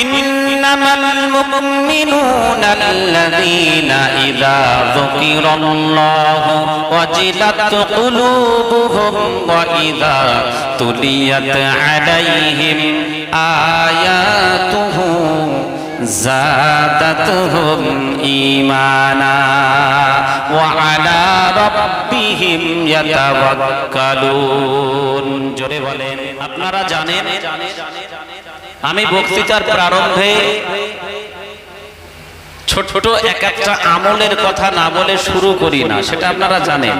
إنما المؤمنون الذين إذا ذكر الله وجلت قلوبهم وإذا تليت عليهم آياته زادتهم إيمانا وعلى ربهم يتوكلون جري ولين أبنا جانين আমি বক্তৃতার প্রারম্ভে ছোট ছোট এক একটা আমলের কথা না বলে শুরু করি না, সেটা আপনারা জানেন।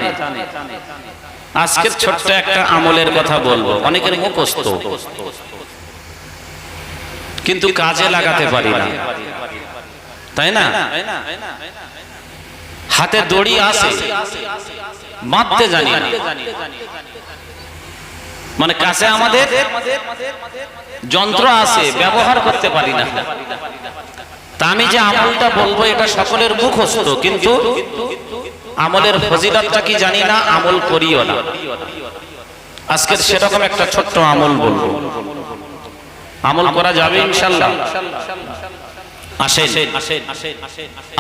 আজকের ছোট্ট একটা আমলের কথা বলব, অনেকের মুখস্থ। কিন্তু কাজে লাগাতে পারি না। তাই না? হাতে দড়ি আছে বাঁধতে জানি না। মানে কাছে আমাদের যন্ত্র আছে, ব্যবহার করতে পারি না। তা আমি যে আমলটা বলব, এটা সকলের মুখস্থ, কিন্তু আমলের ফজিলতটা কি জানি না, আমল করিও না। আজকের সেরকম একটা ছোট্ট আমল বলব। আমল করা যাবে ইনশাল্লাহ। আসেন।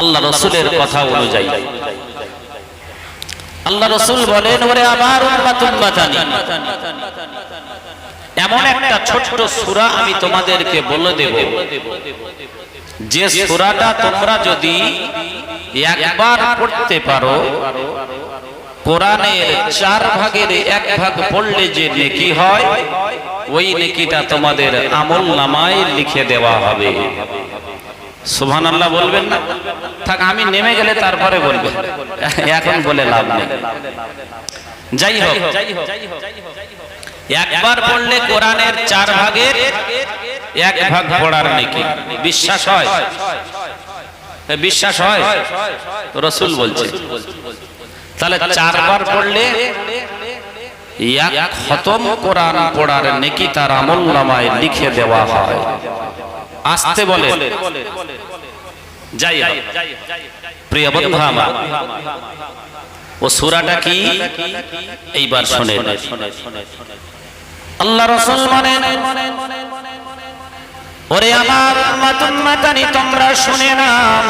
আল্লাহ রসুলের কথা অনুযায়ী। আল্লাহ রসুল বলেন, ওরে উম্মাতুম্মাতানি এমন একটা ছোট্ট সূরা আমি তোমাদেরকে বলে দেব। যে সূরাটা তোমরা যদি একবার পড়তে পারো, কোরআনের চার ভাগের এক ভাগ পড়লে যে নেকি হয়, ওই নেকিটা তোমাদের আমল নামায় লিখে দেওয়া হবে। সুবহান আল্লাহ বলবেন না? থাক, আমি নেমে গেলে তারপরে বলবেন এখন বলে লাভ নেই। যাই হোক, একবার পড়লে কোরআনের চার ভাগের এক ভাগ পড়ার নাকি? বিশ্বাস হয়? বিশ্বাস হয়? রসুল বলছে। তাহলে চারবার পড়লে খতম কোরআন পড়ার নেকি তার আমল নামায় লিখে দেওয়া হয়। আসতে বলে। যাই প্রিয় বন্ধু আমার ও সুরাটা কি? এইবার শুনে আল্লাহ রসুল মানে ওরে আমার মাতুম্মাতানি তোমরা শুনে নাও।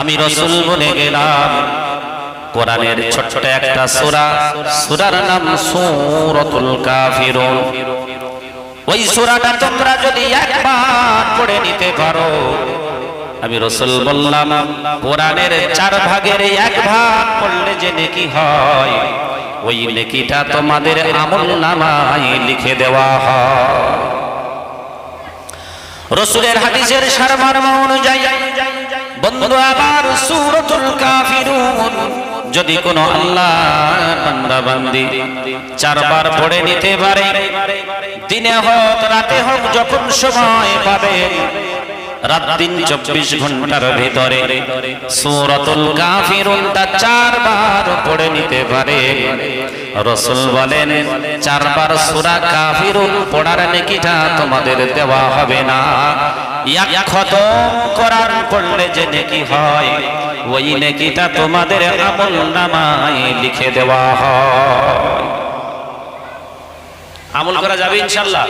আমি রসুল বলে গেলাম। কোরআনের ছোট্ট একটা সূরা। সূরার নাম সূরাতুল কাফিরুন। ওই সূরাটা তোমরা যদি একবার পড়ে নিতে পারো। আমি রসুল বললাম, কোরআনের চার ভাগের এক ভাগ পড়লে যে নেকি হয়, ওই নেকিটা তোমাদের আমল নামায় লিখে দেওয়া হয়। রসুলের হাদিসের সারমর্ম অনুযায়ী, বন্ধু আবার সূরাতুল কাফিরুন যদি কোনো আল্লাহ বান্দা চারবার পড়ে নিতে পারে, দিনে হোক, রাতে হোক, যখন সময় পাবে রাত দিন চব্বিশ ঘণ্টার ভিতরে সূরাতুল কাফিরুনটা চারবার পড়ে নিতে পারে। রসুল বলেন, চারবার সূরা কাফিরুন পড়ার তোমাদের দেওয়া হবে না। পড়লে যে হয়, ওই তোমাদের আমল নামায় লিখে দেওয়া আমল করা যাবে আমার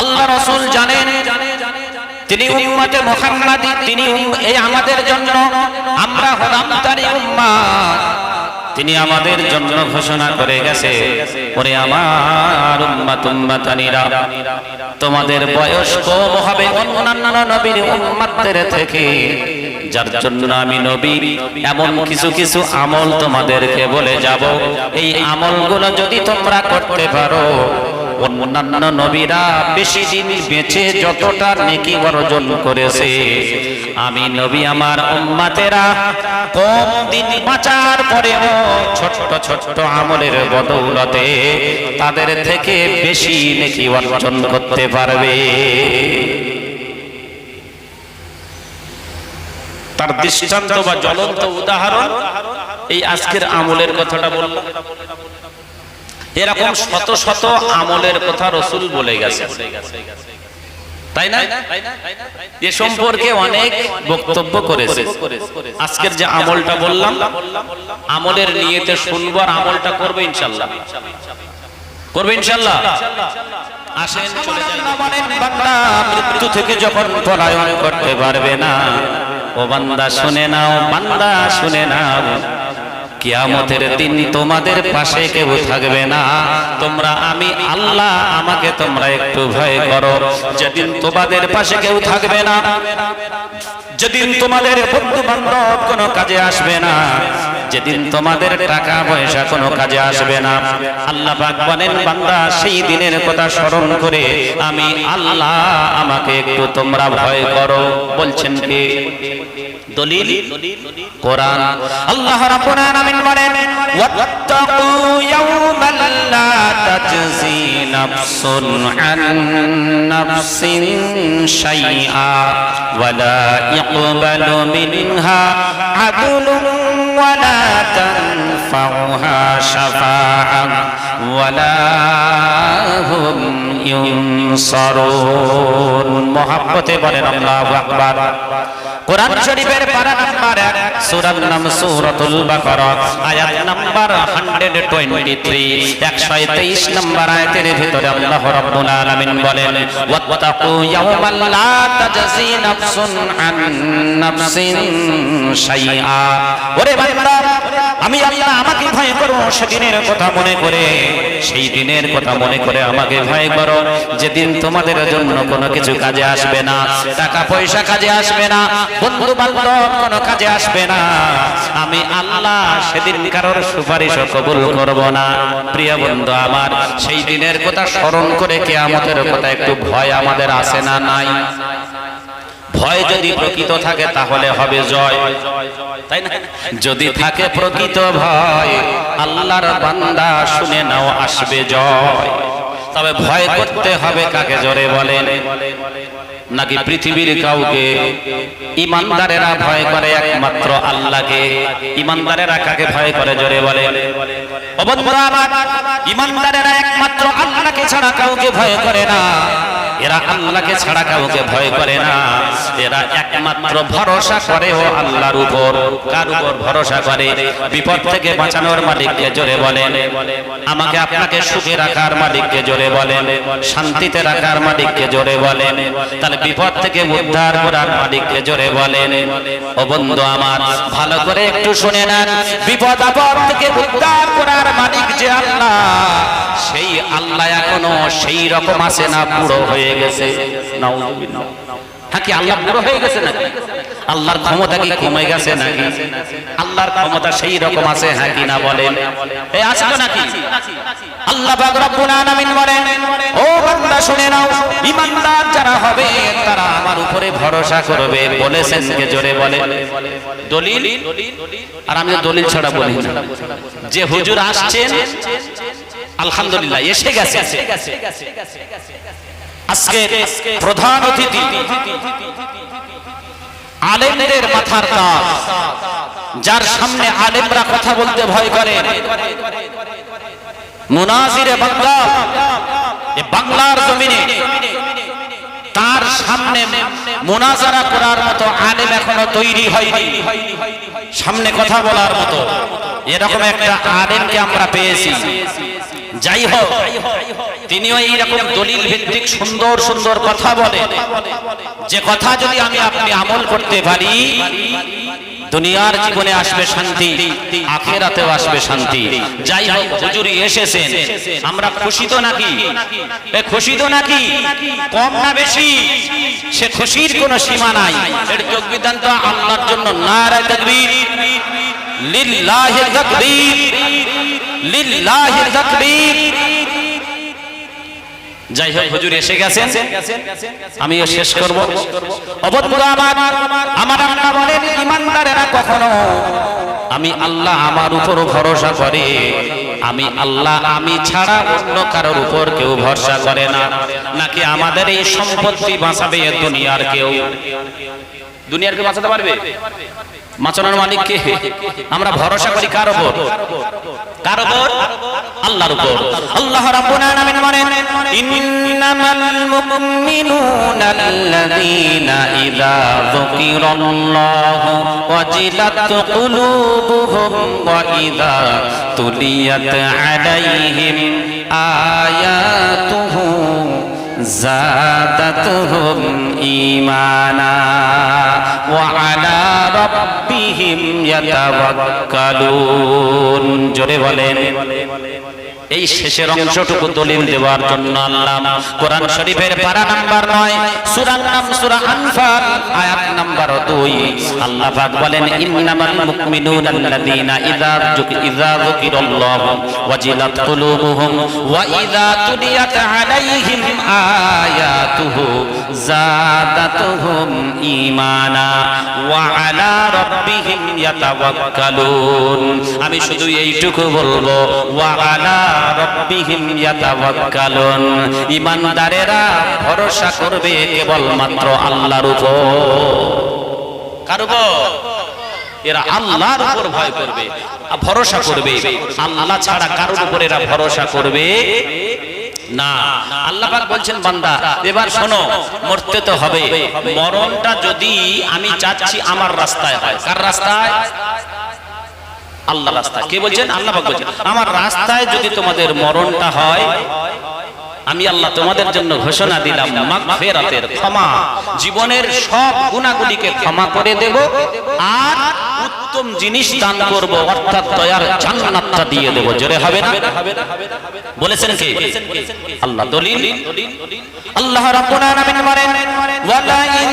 আল্লাহ রসুল জানেন, তিনি উম্মতে মুহাম্মাদি, তিনি এই আমাদের জন্য, আমরা হলাম উম্মাত তিনি আমাদের জন্য ঘোষণা করে গেছে, ওরে আমার উম্মাত, উম্মাতানিরা, তোমাদের বয়স কম হবে অন্যান্য নবীর উম্মাতদের থেকে। যার জন্য আমি নবী, এমন কিছু কিছু আমল তোমাদেরকে বলে যাব। এই আমলগুলো যদি তোমরা করতে পারো, অন্যান্য নবীরা বেশি দিন বেঁচে যতটা নেকি অর্জন করেছে, আমি নবী আমার উম্মাতেরা কম দিন বাঁচার পরেও ছোট্ট ছোট্ট আমলের বদৌলতে তাদের থেকে বেশি নেকি অর্জন করতে পারবে। তার দৃষ্টান্ত বা জ্বলন্ত উদাহরণ এই আজকের আমলের কথাটা বললাম এরকম শত শত আমলের কথা রসুল বলে গেছে তাই না? এ সম্পর্কে অনেক বক্তব্য করেছে আজকের যে আমলটা বললাম, আমলের নিয়েতে শুনব আর আমলটা করব ইনশাল্লাহ। করবে ইনশাল্লাহ। আসেন, চলে। বান্দা, মৃত্যু থেকে যখন পলায়ন করতে পারবে না ও বান্দা, শুনে নাও, বান্দা, শুনে নাও। কিয়ামতের দিন তোমাদের পাশে কেউ থাকবে না। তোমরা আমি, আল্লাহ, আমাকে তোমরা একটু ভয় করো। যেদিন তোমাদের পাশে কেউ থাকবে না যেদিন তোমাদের বন্ধু বান্ধব কোনো কাজে আসবে না, যেদিন তোমাদের টাকা পয়সা কোনো কাজে আসবে না, আল্লাহ পাক বান্দা, সেই দিনের কথা স্মরণ করে আমি আল্লাহ আমাকে একটু তোমরা ভয় করো, বলছেন কি? দলিল কোরআন। আল্লাহ রাব্বুল আলামিন বলেন ওয়াত্তাকু ইয়াওমান লা তাজজি নাফসুন আন নাফসিন শাইআ ওয়ালা ইকবালু মিনহা আদলুন ওয়ালা তানফাউহা শাফাআ মহব্বতে বলেন আল্লাহু কোরআন শরীফের পারা নাম্বার 1 সূরার নাম সূরাতুল আয়াত নাম্বার 123 123 নাম্বার আয়াতের ভিতরে আল্লাহ বলেন তাজজি নাফসুন আন নাফসিন শাইআ। ওরে বান্দা, আমি আল্লাহ আমাকে ভয় করো, সেদিনের কথা মনে করে সেই দিনের কথা মনে করে আমাকে ভয় করো। যেদিন তোমাদের জন্য কোনো কিছু কাজে আসবে না, টাকা পয়সা কাজে আসবে না বন্ধু বান্ধব কোনো কাজে আসবে না, আমি আল্লাহ সেদিন কারোর সুপারিশ কবুল করব না। প্রিয় বন্ধু আমার, সেই দিনের কথা স্মরণ করে কে আমাদের কথা একটু ভয় আমাদের আসে না নাই? ভয় যদি প্রকৃত থাকে, তাহলে হবে জয়। তাই না? যদি থাকে প্রকৃত ভয়, আল্লাহর বান্দা শুনে নাও, আসবে জয়। তবে ভয় করতে হবে কাকে? জোরে বলেন। নাকি পৃথিবীর কাউকে ইমানদারেরা ভয় করে একমাত্র আল্লাহকে? ইমানদারেরা কাকে ভয় করে? জোরে বলে। ইমানদারেরা একমাত্র আল্লাহকে ছাড়া কাউকে ভয় করে না। এরা আল্লাহকে ছাড়া কাউকে ভয় করে না। এরা একমাত্র ভরসা করে ও আল্লাহর উপর। কার উপর ভরসা করে? বিপদ থেকে বাঁচানোর মালিককে জোরে বলেন। আমাকে আপনাকে সুখে রাখার মালিককে জোরে বলেন। শান্তিতে রাখার মালিককে জোরে বলেন। তাহলে বিপদ থেকে উদ্ধার করার মালিককে জোরে বলেন। ও বন্ধু আমার, ভালো করে একটু শুনে নেন। বিপদ আপদ থেকে উদ্ধার করার মালিক যে আল্লাহ, সেই আল্লাহ এখনও সেই রকম আছে না পুরো হয়ে গেছে। হ্যাঁ কি আল্লাহ পুরো হয়ে গেছে নাকি? আল্লাহর ক্ষমতা কি কমে গেছে নাকি? আল্লাহর ক্ষমতা সেই রকম আছে হ্যাঁ কি না বলেন? এই আল্লাহ শুনে নাও ঈমানদার যারা হবে, তারা আমার উপরে ভরসা করবে। বলেছেন কে জোরে বলে? দলিল? আর আমি দলিল ছাড়া বলি যে হুজুর আসছেন, আলহামদুলিল্লাহ, এসে গেছে। আজকে প্রধান অতিথি আলেমদের মাথার তাজ। যার সামনে আলেমরা কথা বলতে ভয় করে। মুনাজিরে বাংলা বাংলার জমিনে। তার সামনে মোনাজারা করার মতো আলেম এখনও তৈরি হয়নি। সামনে কথা বলার মতো। এরকম একটা আলেমকে আমরা পেয়েছি। যাই হোক, তিনিও এইরকম দলিল ভিত্তিক সুন্দর সুন্দর কথা বলেন যে কথা যদি আমি আপনি আমল করতে পারি, দুনিয়ার জীবনে আসবে শান্তি, আখেরাতেও আসবে শান্তি। যাই হোক, হুজুরি এসেছেন। আমরা খুশি তো নাকি? এ খুশি তো নাকি? কম না বেশি? সে খুশির কোনো সীমা নাই। এর বিধান তো আল্লাহর জন্য নারায় তাকবীর। লিল্লাহি তাকবীর। যাই হোক, হুজুর এসে গেছেন। শেষ করব। আমার আমার বলেন, ইমানদারেরা কখনো আমি আল্লাহ আমার উপর ভরসা করে। আমি আল্লাহ, আমি ছাড়া অন্য কারোর উপর কেউ ভরসা করে না। নাকি আমাদের এই সম্পত্তি বাঁচাবে দুনিয়ার কেউ? দুনিয়ার কেউ বাঁচাতে পারবে? মাচনার মালিক কে আমরা ভরসা করি কার উপর? কার উপর? আল্লাহর উপর। আল্লাহ রাব্বুল আলামিন বলেন, ইন্নামাল মুমিনুনা আল্লাযীনা ইযা যুকিরাল্লাহু ওয়াজিলাত কুলুবুহুম ওয়া ইযা তুলিয়াত আলাইহিম زادتهم إيمانا وعلى ربهم يتوكلون جري এই শেষের অংশটুকু দলিল দেওয়ার জন্য আল্লাহ কোরআন শরীফের পারা নাম্বার নয়, সূরার নাম সূরা আনফাল, আয়াত নাম্বার 2 আল্লাহ পাক বলেন, ইন্নামাল মুমিনুনা আল্লাযীনা ইযা ইযা যুকিরাল্লাহু ওয়াজিলাত কুলুবুহুম ওয়া ইযা তুলিয়াত আলাইহিম আয়াতুহু জাদাতুহুম ঈমানা ওয়া আলা রাব্বিহিম ইয়াতাওয়াক্কালুন। আমি শুধু এইটুকু বলব, ওয়া আলা রব্বিহিম ইয়াতাওয়াক্কালুন। ঈমানদারেরা ভরসা করবে কেবলমাত্র আল্লাহর উপর। কার উপর এরা আল্লাহর উপর ভয় করবে, ভরসা করবে। আল্লাহ ছাড়া কারোর উপর এরা ভরসা করবে না। আল্লাহ পাক বলছেন, বান্দা, এবার শোনো, মরতে তো হবে। মরণটা যদি আমি চাচ্ছি আমার রাস্তায় হয়। কার রাস্তায়? আল্লাহ রাস্তায় কে বলছেন? আল্লাহ বলছেন। আমার রাস্তায় যদি তোমাদের মরণটা হয়, আমি আল্লাহ তোমাদের জন্য ঘোষণা দিলাম ক্ষমা। জীবনের সব গুণাগুলিকে ক্ষমা করে দেব। আর উত্তম জিনিস দান করব, অর্থাৎ দয়ার জান্নাতটা দিয়ে দেব। জোরে হবে না? বলেছেন কে? আল্লাহ দলিল। আল্লাহ রাব্বুল আলামিন বলেন, ওয়ালা ইন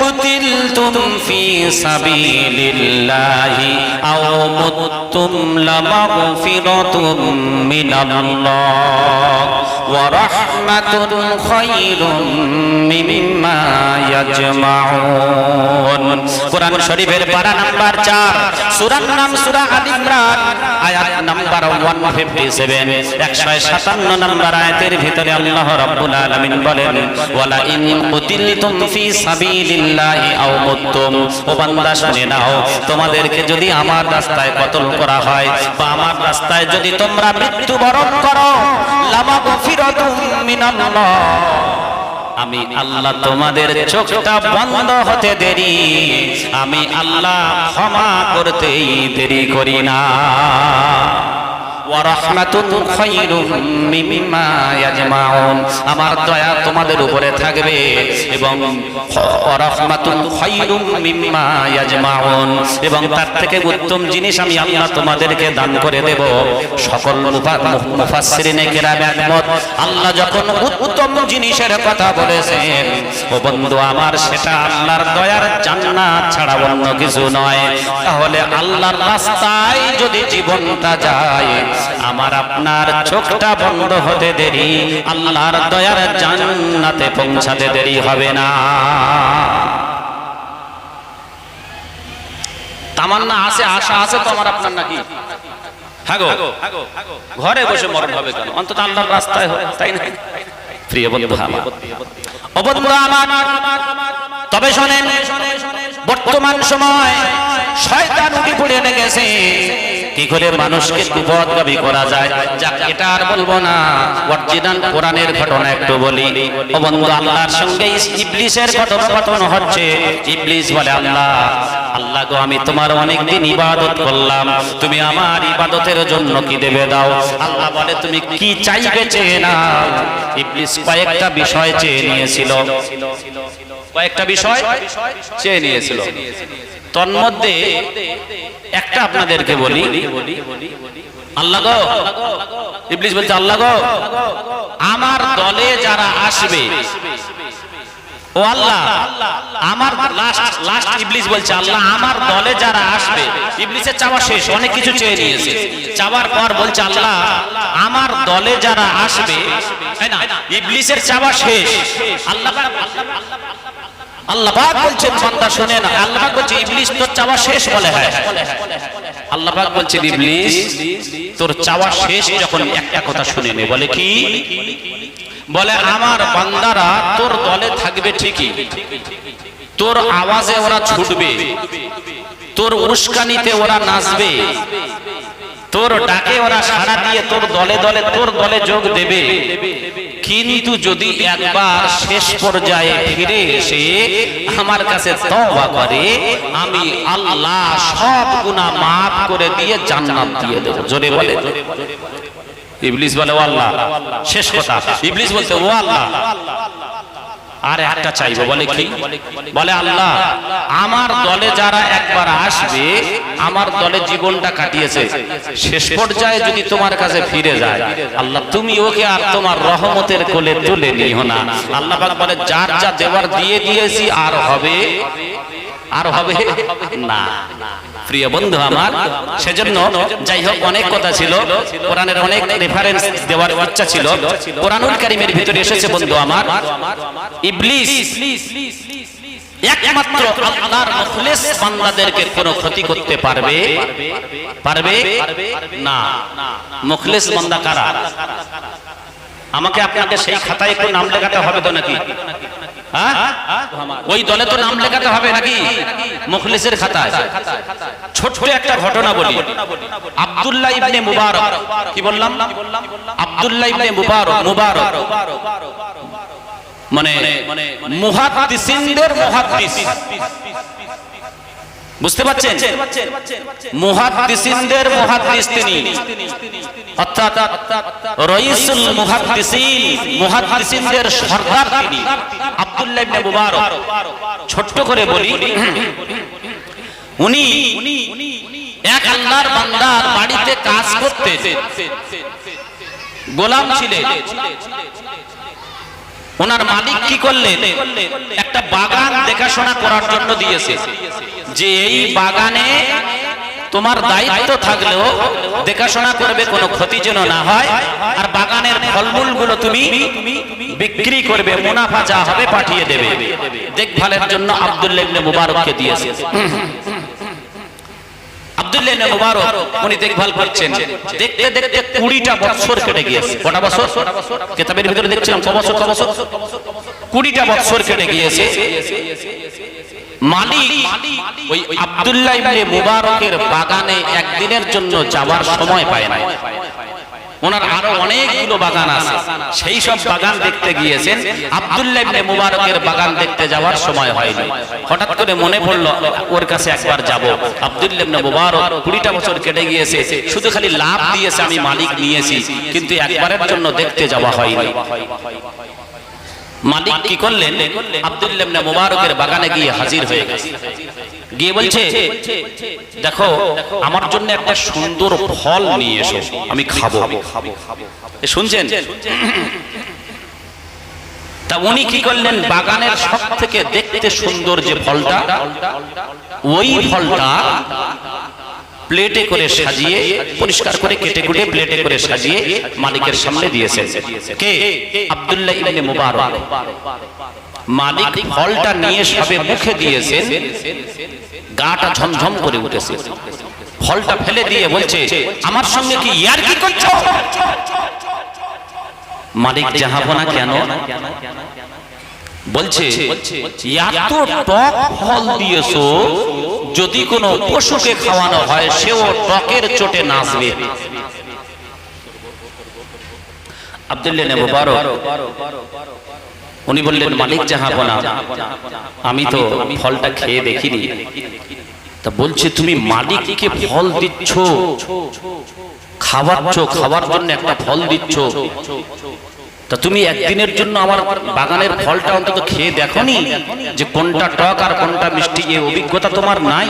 কুতিলতুম ফি সাবিলিল্লাহি আও মুততুম লামাগফিরাতুম মিনাল্লাহ ওয়া রাহমাতুন খায়রুম মিম্মা ইয়াজমাউন। কোরআন শরীফের পারা নাম্বার 4 সূরার নাম সূরা আল ইমরান। আয়াত নাম্বার 157 157 নাম্বার আয়াতের ভিতরে আল্লাহ রাব্বুল আলামিন বলেন ওয়ালা ইন কুতিলতুম ফি সাবিলিল্লাহি আও মুততুম ও বান্দা, শুনে নাও, তোমাদেরকে যদি আমার রাস্তায় কতল করা হয় বা আমার রাস্তায় যদি তোমরা মৃত্যুবরণ করো লামা গফিরাতুম মিনাল্লাহ। আমি আল্লাহ তোমাদের চোখটা বন্ধ হতে দেরি। আমি আল্লাহ ক্ষমা করতেই দেরি করি না। আমার দয়া তোমাদের উপরে থাকবে এবং এবং তার থেকে উত্তম জিনিস আমি আল্লাহ তোমাদেরকে দান করে দেব। সকল আল্লাহ যখন উত্তম জিনিসের কথা বলেছেন, ও বন্ধু আমার, সেটা আল্লাহর দয়ার জান্নাত ছাড়া অন্য কিছু নয়। তাহলে আল্লাহর রাস্তায় যদি জীবনটা যায় আমার আপনার চোখটা বন্ধ হতে দেরি, আল্লাহর দয়ার জান্নাতে পৌঁছাতে দেরি হবে না। তামান্না আছে, আশা আছে তো আমার আপনার নাকি? ঘরে বসে মরণ হবে কেন? অন্তত আল্লাহর রাস্তায় হয় তাই না? প্রিয় বন্ধু আমার। তবে শোনেন, বর্তমান সময় শয়তান উঠে পড়ে লেগেছে। কি করে মানুষকে বিপদগামী করা যায়। এটা আর বলব না। অরিজিনাল কোরআনের ঘটনা একটু বলি। বন্ধু, আল্লাহর সঙ্গে ইবলিসের কথোপকথন হচ্ছে। ইবলিস বলে, আল্লাহ আল্লাহ গো, আমি তোমার অনেক দিন ইবাদত করলাম। তুমি আমার ইবাদতের জন্য কি দেবে দাও? আল্লাহ বলে, তুমি কি চাইবে চেয়ে না ইবলিস কয়েকটা বিষয় চেয়ে নিয়েছিল। কয়েকটা বিষয় চেয়ে নিয়েছিল। তন্মধ্যে একটা আপনাদেরকে বলি। আল্লাহ গো ইবলিস বলছে আল্লাহ গো আমার দলে যারা আসবে ও আল্লাহ আমার লাস্ট লাস্ট ইবলিস বলছে আল্লাহ আমার দলে যারা আসবে ইবলিসের চাওয়া শেষ অনেক কিছু চেয়ে নিয়েছে। চাওয়ার পর বলছে আল্লাহ আমার দলে যারা আসবে তাই না? ইবলিসের চাওয়া শেষ। আল্লাহ আল্লাহ বলছেন, বান্দা শুনে আল্লাহ বলছে, ইবলিস তোর চাওয়া শেষ বলে হ্যাঁ। আল্লাহ পাক বলছে ইবলিস, তোর চাওয়া শেষ যখন একটা কথা শুনে নে, বলে কি? বলে, আমার বান্দারা তোর দলে থাকবে ঠিকই, তোর আওয়াজে ওরা ছুটবে, তোর উস্কানিতে ওরা নাচবে তোর ডাকে ওরা সাড়া দিয়ে তোর দলে দলে তোর দলে যোগ দেবে। কিন্তু যদি একবার শেষ পর্যায়ে ফিরে এসে আমার কাছে তওবা করে আমি আল্লাহ সব গুনাহ maaf করে দিয়ে জান্নাত দিয়ে দেব। জোরে বলে ইবলিস বলে ও আল্লাহ শেষ কথা। ইবলিস বলতে ও আল্লাহ আর একটা চাইব বলে কি? বলে আল্লাহ আমার দলে যারা একবার আসবে আমার দলে জীবনটা কাটিয়েছে। শেষ পর্যায়ে যদি তোমার কাছে ফিরে যায় আল্লাহ তুমি ওকে আর তোমার রহমতের কোলে তুলে নিও না। আল্লাহ বলে যার যা দেওয়ার দিয়ে দিয়েছি আর হবে আর হবে? না। প্রিয় বন্ধু আমার, সেজন্য যাই হোক অনেক কথা ছিল। কোরআনের অনেক রেফারেন্স দেওয়ার ইচ্ছা ছিল। কোরআনুল কারিমের ভিতরে এসেছে বন্ধু আমার, ইবলিস একমাত্র আল্লাহর মুখলিস বান্দাদেরকে কোনো ক্ষতি করতে পারবে? পারবে? না। মুখলিস বান্দা কারা? আমাকে আপনাকে সেই খাতায় একটু নাম লেখাতে হবে তো নাকি? ওই দলে তো নাম লেখাতে হবে নাকি? মুখলিসের খাতায়। ছোট একটা ঘটনা বলি। আব্দুল্লাহ ইবনে মুবারক। কি বললাম? আব্দুল্লাহ ইবনে মুবারক মুবারক। মানে মুহাদ্দিসিনদের মুহাদ্দিস। বুঝতে পারছেন? মুহাদ্দিসিনদের মুহাদ্দিস তিনি। অর্থাৎ রইসুল মুহাদ্দিসিন মুহাদ্দিসিনদের সর্দার তিনি। আব্দুল্লাহ ইবনে মুবারক। ছোট্ট করে বলি উনি এক আল্লাহর বান্দার বাড়িতে কাজ করতে গোলাম ছিলেন। ওনার মালিক কি করলেন? একটা বাগান দেখাশোনা করার জন্য দিয়েছে। যে এই বাগানে তোমার দায়িত্ব থাকলেও দেখাশোনা করবে, কোনো ক্ষতি যেন না হয়, আর বাগানের ফলমূলগুলো তুমি বিক্রি করবে, মুনাফা যা হবে পাঠিয়ে দেবে। দেখভালের জন্য আব্দুল্লাহ মুবারককে দিয়েছে। আব্দুল্লাহ মুবারক, উনি দেখভাল করছেন। দেখতে দেখতে 20টা বছর কেটে গিয়েছে। কটা বছর কেতাবের ভিতরে দেখছিলাম ক বছর ক বছর 20টা বছর কেটে গিয়েছে। মালিক ওই আব্দুল্লাহ মুবারকের বাগানে একদিনের জন্য যাওয়ার সময় পায় না ওনার আরও অনেকগুলো বাগান আছে। সেই সব বাগান দেখতে গিয়েছেন। আব্দুল্লাহ ইবনে মুবারকের বাগান দেখতে যাওয়ার সময় হয়নি। হঠাৎ করে মনে পড়ল, ওর কাছে একবার যাব। আব্দুল্লাহ ইবনে মুবারক কুড়িটা বছর কেটে গিয়েছে। শুধু খালি লাভ দিয়েছে, আমি মালিক নিয়েছি। কিন্তু একবারের জন্য দেখতে যাওয়া হয়নি। মালিক কি করলেন? আব্দুল্লাহ মুবারকের বাগানে গিয়ে হাজির হয়ে গেছে। গিয়ে বলছে, দেখো, আমার জন্য একটা সুন্দর ফল নিয়ে এসো, আমি খাব। শুনছেন? তা উনি কি করলেন? বাগানের সব থেকে দেখতে সুন্দর যে ফলটা, ওই ফলটা প্লেটে করে সাজিয়ে পরিষ্কার করে কেটে কুটে প্লেটে করে সাজিয়ে মালিকের সামনে দিয়েছেন। কে? আব্দুল্লাহ ইবনে মুবারক। মালিক ফলটা নিয়ে সবে মুখে দিয়েছেন। গাটা ঝমঝম করে উঠেছে। ফলটা ফেলে দিয়ে বলছে আমার সঙ্গে কি ইয়ার কি করছ? মালিক জাহাবনা কেন? বলছে এত টক ফল দিয়েছ যদি কোনো পশুকে খাওয়ানো হয় সেও টকের চোটে নাচবে। উনি বললেন মালিক জাহাবনা আমি তো ফলটা খেয়ে দেখিনি। তা বলছে তুমি মালিককে ফল দিচ্ছ? খাওয়াচ্ছ খাওয়ার জন্য একটা ফল দিচ্ছ? তা তুমি একদিনের জন্য আমার বাগানের ফলটা অন্তত খেয়ে দেখনি যে কোনটা টক আর কোনটা মিষ্টি? এই অভিজ্ঞতা তোমার নাই।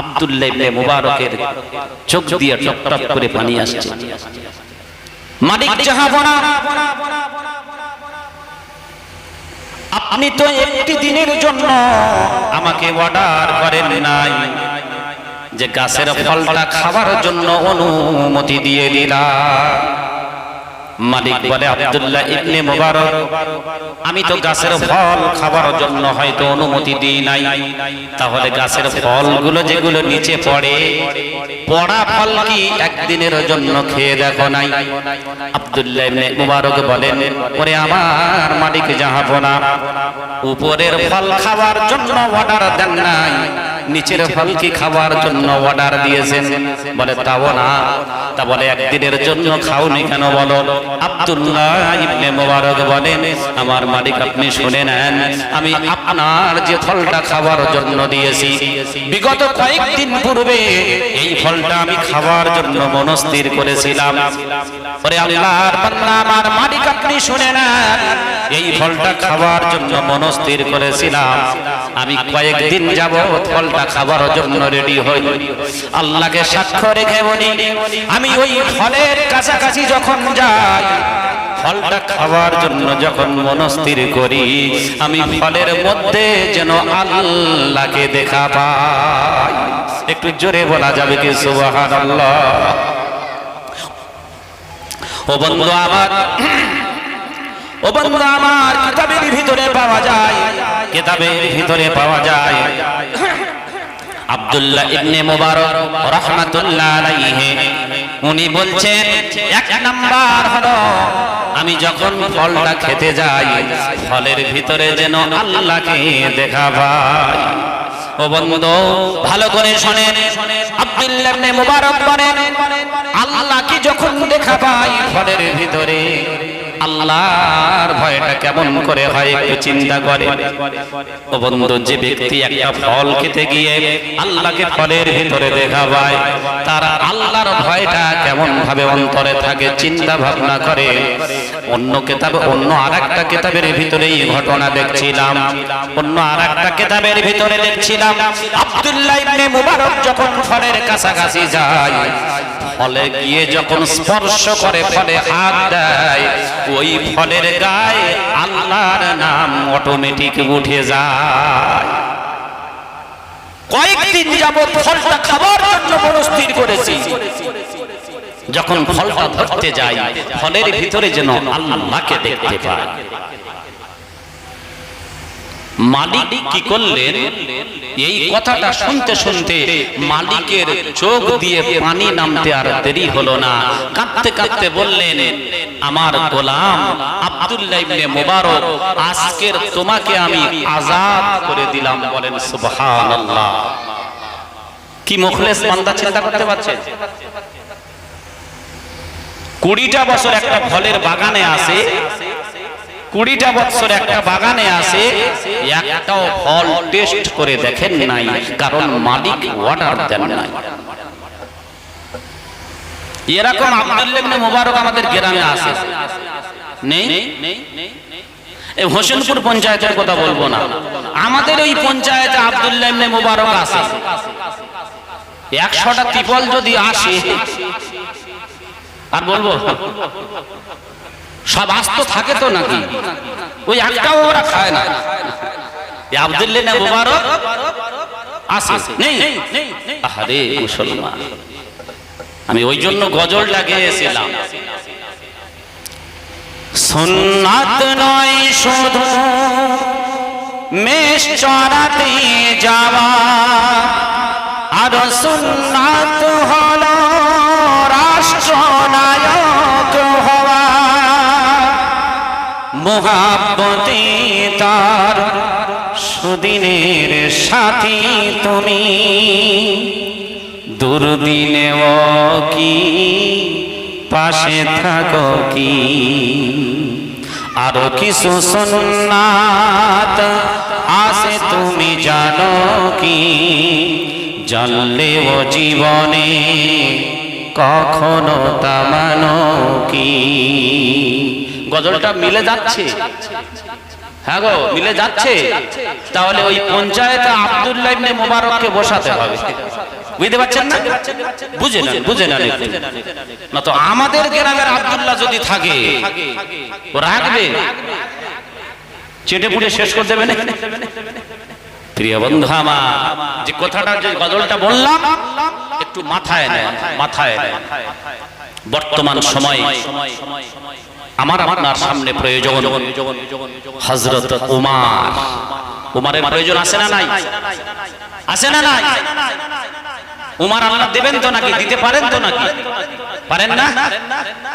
আব্দুল্লাহ ইবনে মুবারকের চোখ দিয়ে টপ টপ করে পানি আসছে। মালিক জাহাবনা আপনি তো একটি দিনের জন্য আমাকে অর্ডার করেন নাই। যে গাছের ফলটা খাবার জন্য অনুমতি দিয়ে দিলাম। মালিক বলে আব্দুল্লাহ ইবনে মুবারক, আমি তো গাছের ফল খাবার জন্য হয়তো অনুমতি দিই নাই। তাহলে গাছের ফলগুলো যেগুলো নিচে পড়ে, পড়া ফল কি একদিনের জন্য খেয়ে দেখো নাই? আব্দুল্লাহ ইবনে মুবারক বলেন, ওরে আমার মালিক জাহাবনা উপরের ফল খাওয়ার জন্য অর্ডার দেন নাই। নিচের ফল কি খাবার জন্য অর্ডার দিয়েছেন। বলে, তাও না। তা বলে, একদিনের জন্য খাওনি কেন বলো? আব্দুল্লাহ বলেন আমার মালিক, আপনি শুনে নেন, আমি আপনার যে ফলটা খাবার জন্য দিয়েছি। বিগত কয়েকদিন পূর্বে এই ফলটা আমি খাবার জন্য মনস্থির করেছিলাম। আমার মালিক, আপনি শুনে নেন, এই ফলটা খাবার জন্য মনস্থির করেছিলাম। আমি কয়েকদিন যাব ফলটা খাবার জন্য রেডি হই। আল্লাহকে সাক্ষ্য রেখে বলি, আমি ওই ফলের কাছাকাছি যখন যাই, ফলটা খাওয়ার জন্য যখন মনস্থির করি, আমি ফলের মধ্যে যেন আল্লাহকে দেখা পাই। একটু জোরে বলা যাবে কি সুবহানাল্লাহ? ও বন্ধু আমার, ও বন্ধু আমার, কিতাবের ভিতরে পাওয়া যায়, কিতাবের ভিতরে পাওয়া যায়। আব্দুল্লাহ ইবনে মুবারক রাহমাতুল্লাহ আলাইহি, উনি বলছেন, এক নাম্বার হলো, আমি যখন ফলটা খেতে যাই, ফলের ভিতরে যেন আল্লাহকে দেখা পাই। ও বন্ধু, ভালো করে শোনেন, আব্দুল্লাহ ইবনে মুবারক বলেন, আল্লাহকে যখন দেখা পাই ফলের ভিতরে আল্লাহর ভয়টা কেমন করে হয় একটু চিন্তা করে। ও বন্ধু, যে ব্যক্তি একটা ফল খেতে গিয়ে আল্লাহকে ফলের ভিতরে দেখা পায়, তার আল্লাহর ভয়টা কেমন ভাবে অন্তরে থাকে চিন্তা ভাবনা করে। অন্য কেতাব, অন্য আর একটা কেতাবের ভিতরেই ঘটনা দেখছিলাম। অন্য আর একটা কেতাবের ভিতরে দেখছিলাম, আব্দুল্লাহ ইবনে মুবারক যখন ফলের কাছাকাছি যায়, ফলে গিয়ে যখন স্পর্শ করে, ফলে হাত দেয় ওই ফলের গায়ে আল্লাহর নাম অটোমেটিক উঠে যায়। কয়েকদিন যাব ফলটা খাবার জন্য মনস্থির করেছি। যখন ফলটা ধরতে যাই, ফলের ভিতরে যেন আল্লাহকে দেখতে পাই। মালিক কি করলেন? এই কথাটা শুনতে শুনতে মালিকের চোখ দিয়ে পানি নামতে আর দেরি হলো না। কাঁদতে কাঁদতে বললেন, আমার গোলাম আব্দুল্লাহ ইবনে মুবারক, আজকের তোমাকে আমি আজাদ করে দিলাম। বলেন, সুবহানাল্লাহ। কি মুখলেস বান্দা চিন্তা করতে পারছে? কুড়িটা বছর একটা ফলের বাগানে আসে কুড়িটা বছর একটা বাগানে আসে একটাও ফল টেস্ট করে দেখেন নাই, কারণ মালিক অর্ডার দেন নাই। এরকম আব্দুল্লাহ মুবারক আমাদের গ্রামে আসে নেই? হোসেনপুর পঞ্চায়েতের কথা বলব না। আমাদের ওই পঞ্চায়েতে আব্দুল্লাহ ইবনে মুবারক আসে একশোটা ত্রিপল যদি আসে, আর বলব? সব আস্ত থাকে তো নাকি? ওই একটাও ওরা খায় না। আমি ওই জন্য গজলটা গেয়েছিলাম সুন্নাত নয় শুধু মেষ চড়াতে যাওয়া, আর সুন্নাত হলো মোহাব্বতে তার সুদিনের সাথী তুমি। দুর্দিনেও কি, পাশে থাকো কি? আরও কিছু সুন্নাত আসে তুমি জানো কি? জানলেও জীবনে কখনো তামানো কি? গজলটা মিলে যাচ্ছে। হ্যাঁ গো, মিলে যাচ্ছে। তাহলে ওই পঞ্চায়েতে আব্দুল্লাহ ইবনে বসাতে হবে। বুঝতে পারছেন বুঝে না বুঝে না তো আমাদের গ্রামের আব্দুল্লাহ যদি থাকে রাখবে। চেটে শেষ করে দেবে না? প্রিয় বন্ধু যে কথাটা যে গজলটা বললাম একটু মাথায় মাথায় বর্তমান সময় আমার আপনার সামনে প্রয়োজন হজরত উমার। উমারের প্রয়োজন আছে না নাই? আছে না নাই? উমার আল্লাহ দেবেন তো নাকি? দিতে পারেন তো নাকি? পারেন না?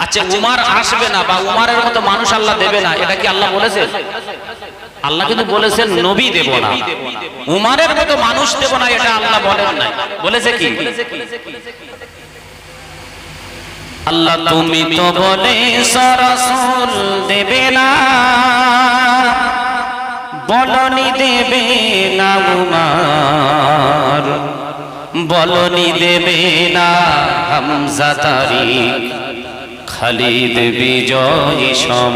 আচ্ছা উমার আসবে না বা উমারের মতো মানুষ আল্লাহ দেবে না এটা কি আল্লাহ বলেছে? আল্লাহ কিন্তু বলেছেন, নবী দেব না। উমারের মতো মানুষ দেব না, এটা আল্লাহ বলেন নাই। বলেছে কি? আল্লাহ, তুমি তো বলে, সরসুল দেবে না, বলনি দেবে না উমার, বলনি দেবে না হামজা তারিখ, খালিদ বিজয় সম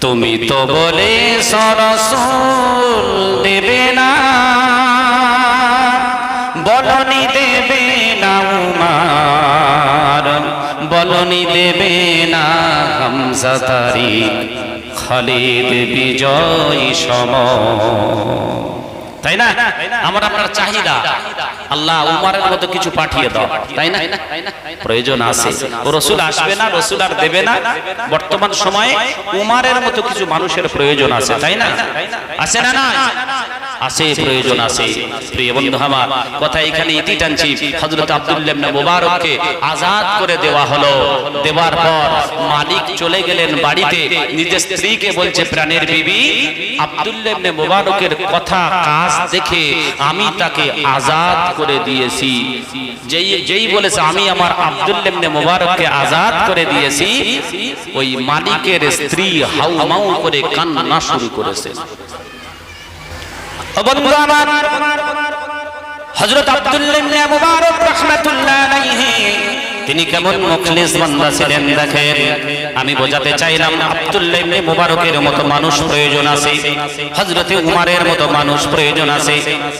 তুমি তো বলে সরসুল দেবে না। বলনি দেবে না উমার, বলনি দেবে না হামজা খালিদ বিজয় সম। তাই না? আমার আপনার চাহিদা। আল্লাহ উমারের মতো কিছু পাঠিয়ে দাও। তাই না? প্রয়োজন আছে। রসুল আসবে না, রসুল আর দেবে না। বর্তমান সময়ে উমারের মতো কিছু মানুষের প্রয়োজন আছে। তাই না? আছে না না আছে, প্রয়োজন আছে। প্রিয় বন্ধু আমার, কথা এখানে ইতি টানছি। হযরত আব্দুল্লাহ ইবনে মুবারককে আজাদ করে দেওয়া হলো। দেওয়ার পর মালিক চলে গেলেন বাড়িতে। নিজের স্ত্রীকে বলছে, প্রাণের বিবি, আব্দুল্লাহ ইবনে মুবারকের কথা কাজ দেখে আমি তাকে আজাদ করে দিয়েছি। যেই যেই বলেছে, আমি আমার আব্দুল্লাহ ইবনে মুবারককে আজাদ করে দিয়েছি। ওই মালিকের স্ত্রী হাউ মাউ করে কান্না শুরু করেছে। আব্দুল্লাহ ইবনে মুবারক রাহমাতুল্লাহ আলাইহি তিনি কেমন মুখলিস বান্দা ছিলেন দেখেন? আমি বোঝাতে চাইলাম আব্দুল্লাহ ইবনে মুবারকের মতো মানুষ প্রয়োজন আছে। হযরতে উমারের মতো মানুষ প্রয়োজন আছে।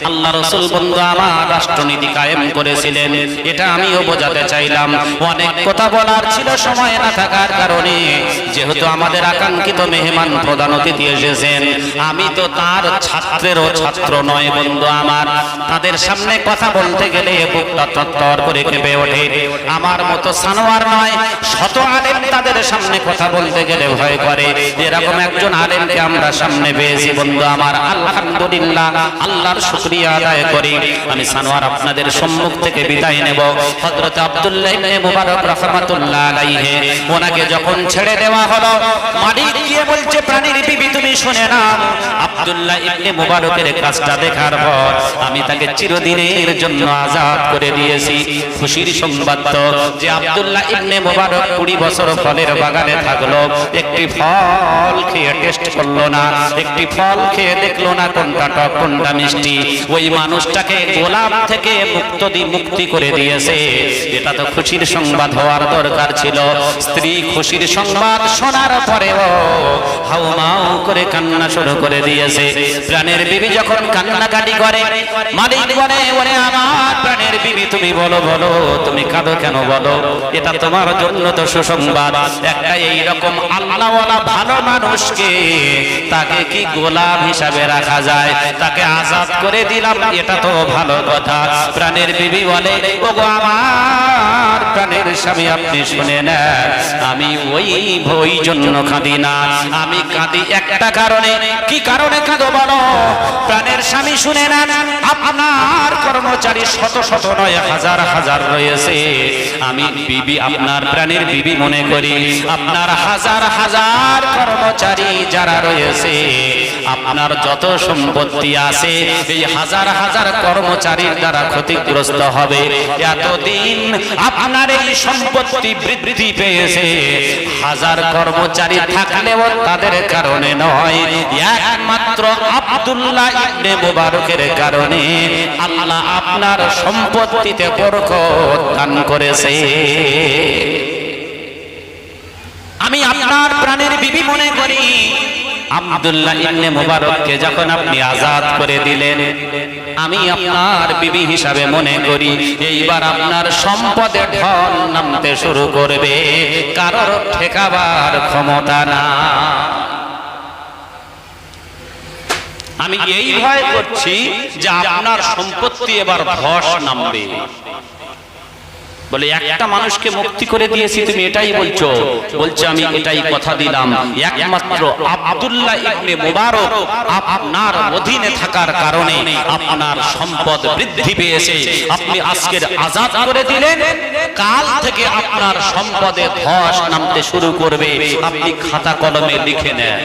আল্লাহ রাসূল বন্ধু আমার রাষ্ট্রনীতি কায়েম করেছিলেন। এটা আমিও বোঝাতে চাইলাম। অনেক কথা বলার ছিল, সময় না থাকার কারণে যেহেতু আমাদের আকাঙ্ক্ষিত মেহমান প্রধান অতিথি এসেছেন, আমি তো তার ছাত্রেরও ছাত্র নয় বন্ধু আমার। তাদের সামনে কথা বলতে গেলে বুকটা তত্তর করে কেঁপে ওঠে। আমার মতো সানোয়ার নয়, শত আলেম তাদের সামনে কথা বলতে গেলে ভয় করে। এরকম একজন আলেমকে আমরা সামনে পেয়েছি, বন্ধু আমার, আলহামদুলিল্লাহ, আল্লাহর শুকরিয়া আদায় করি। আমি সানোয়ার আপনাদের সম্মুখ থেকে বিদায় নেব। হযরত আব্দুল্লাহ ইবনে মুবারক রাহমাতুল্লাহ আলাইহি, ওনাকে যখন ছেড়ে দেওয়া হলো, মালিক গিয়ে বলছে, প্রাণীর বিবি তুমি শুনে নাও আব্দুল্লাহ ইবনে মুবারকের কাজটা দেখার পর আমি তাকে চিরদিনের জন্য আজাদ করে দিয়েছি। খুশির সংবাদ যে আব্দুল্লাহ ইবনে মুবারক কুড়ি বছর ফলের বাগানে থাকল, একটি ফল খেয়ে টেস্ট করল না, একটি ফল খেয়ে দেখল না কোনটা টক, কোনটা মিষ্টি। ওই মানুষটাকে থেকে মুক্ত দি মুক্তি করে দিয়েছে। এটা তো খুশির সংবাদ হওয়ার দরকার ছিল। স্ত্রী খুশির সংবাদ শোনার পরেও হাউ মাউ করে কান্না শুরু করে দিয়েছে। প্রাণের বিবি যখন কান্নাকাটি করে, মালিক বলে, ওরে আমার প্রাণের বিবি, তুমি বলো বলো, তুমি কাঁদো কেন? বলো, এটা তোমার জন্য তো সুসংবাদ। একটা এইরকম আল্লাহওয়ালা ভালো মানুষকে তাকে কি গোলাম হিসাবে রাখা যায়? তাকে আজাদ করে দিলাম, এটা তো ভালো কথা। প্রাণের বিবি বলে, ওগো আমার প্রাণের স্বামী আপনি শুনে নেন। আমি ওই ওই জন্য কাঁদি না। আমি কাঁদি একটা কারণে। কি কারণে কাঁদো বলো? প্রাণের স্বামী শুনে নেন, আপনার কর্মচারী শত শত নয় হাজার হাজার রয়েছে। আমি বিবি, আপনার প্রাণের বিবি মনে করি। আপনার হাজার হাজার কর্মচারী যারা রয়েছে আপনার যত সম্পত্তি আছে, এই হাজার হাজার কর্মচারীর দ্বারা ক্ষতিগ্রস্ত হবে। এতদিন আপনার এই সম্পত্তি বৃদ্ধি পেয়েছে। হাজার কর্মচারী থাকলেও তাদের কারণে নয়, একমাত্র আব্দুল্লাহ ইবনে মুবারকের কারণে আল্লাহ আপনার সম্পত্তিতে বরকত দান করেছে। আমি আপনার প্রাণের বিবি মনে করি আব্দুল্লাহ ইবনে মুবারককে যখন আপনি আজাদ করে দিলেন, আমি আপনার বিবি হিসাবে মনে করি, এইবার আপনার সম্পদে ঢল নামতে শুরু করবে, কারোর ঠেকাবার ক্ষমতা না। আমি এই ভয় করছি যে আপনার সম্পত্তি এবার ধস নামবে। বলে, একটা মানুষকে মুক্তি করে দিয়েছি, তুমি এটাই বলছো। বলছে, আমি এটাই কথা দিলাম। একমাত্র আব্দুল্লাহ ইবনে মুবারক আপনার অধীনে থাকার কারণে আপনার সম্পদ বৃদ্ধি পেয়েছে। আপনি আজকের আজাদ করে দিলেন, কাল থেকে আপনার সম্পদে ধস নামতে শুরু করবে। আপনি খাতা কলমে লিখে নেন।